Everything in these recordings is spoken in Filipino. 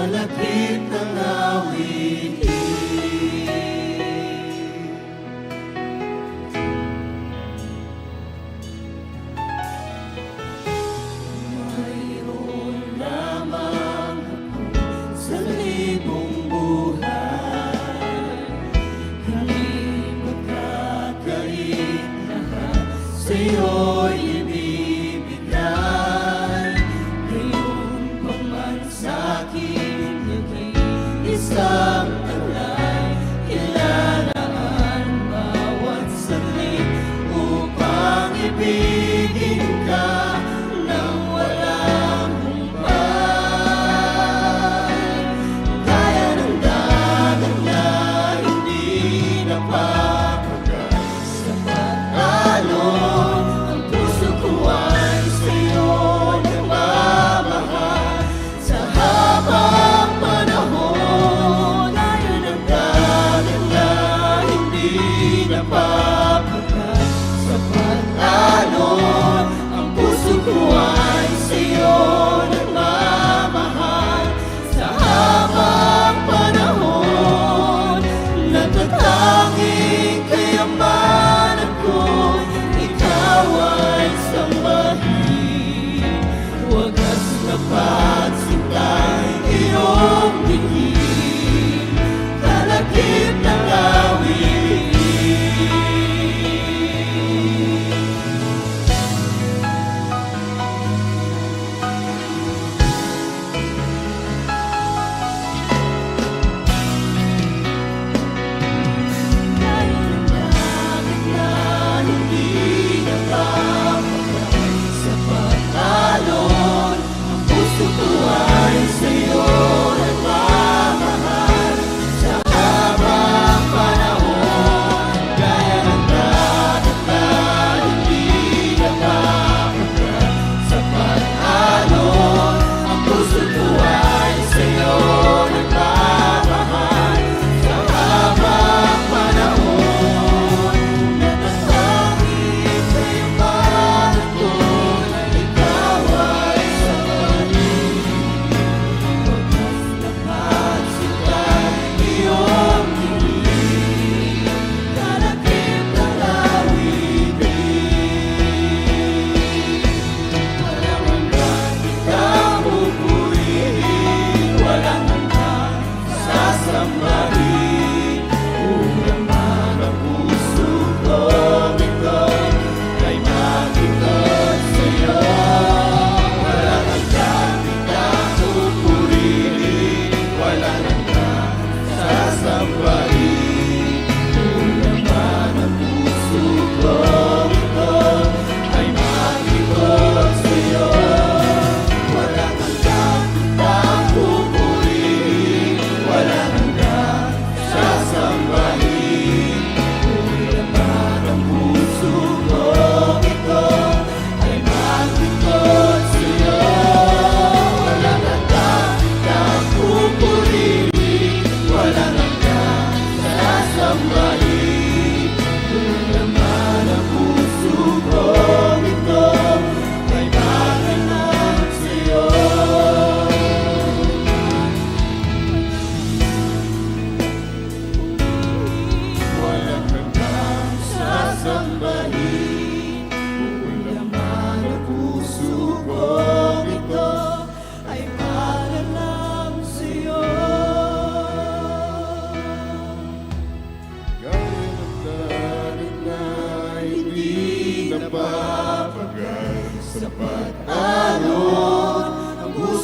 kalakip ng awitin.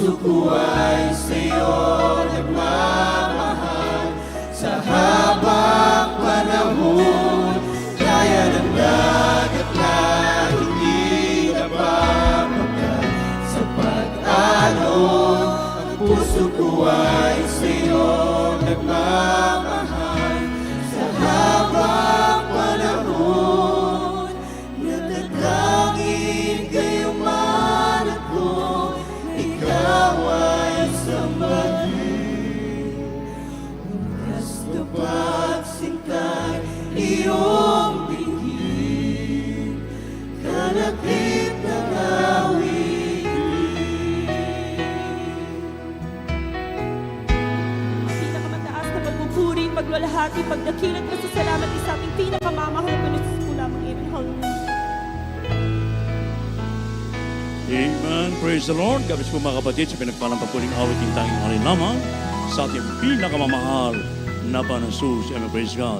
nosso Senhor. Paglalahati, pagdakilat, masasalamat sa ating pinakamamahal na po lamang. Amen. Hallelujah. Amen. Praise the Lord. Gabis po mga kapatid sa pinagpalang papuling awit ng tanging hari lamang sa ating pinakamamahal na panasus. Amen. Praise God.